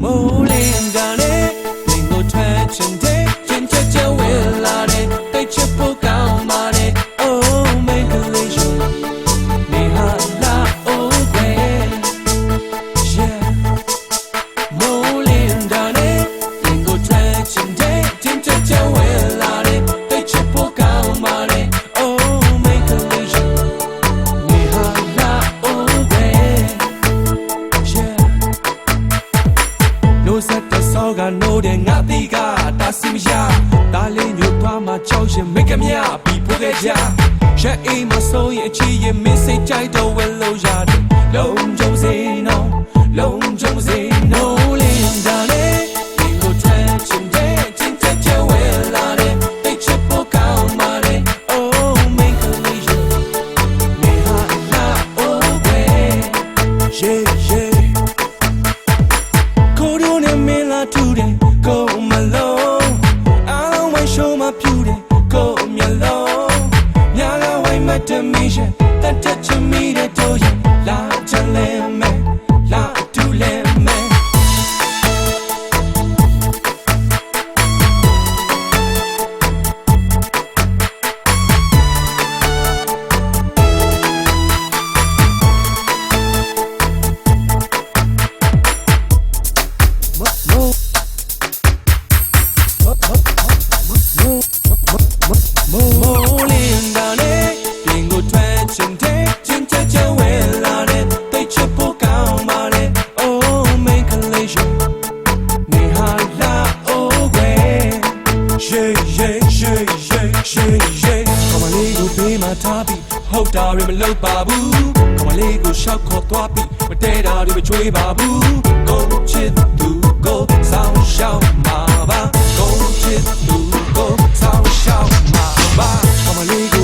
Whoa. ပြီးဖို့ခဲ့ကြရက်အိမ်မဆိုးရင်အချီရင်မင်းစိတ်ကြိုက်တော့ဝဲလို့ရတယ်လုံးကြုံစေနော်လုံးကြုံစေနော်လင်းကြတယ်ဒီကိုထွက်ချင်တဲ့ချင်းချက်ချက်ဝဲလာတဲ့တိတ်ချဖို့ကောင်းပါတယ် Oh make a vision နေဟာလာ oh yeah yeah yeah ကိုရိုနဲ့မင်းလာထူတယ်ကိုမလုံးအားလုံးဝိုင်းရှုံးမ တမီးရှင်တတ်တချမီတဲ့တို့ရင်လာချင်လဲမဲလာတူလဲမဲ မိုးလင်း လုပ်ပါဘူးကမလေးကိုရှောက်ခေါ်သွားပြီးမတဲတာတွေမချွေးပါဘူးကိုချစ်သူကိုစောင်းရှောက်မှာပါကိုချစ်သူကိုစောင်းရှောက်မှာပါကမလေး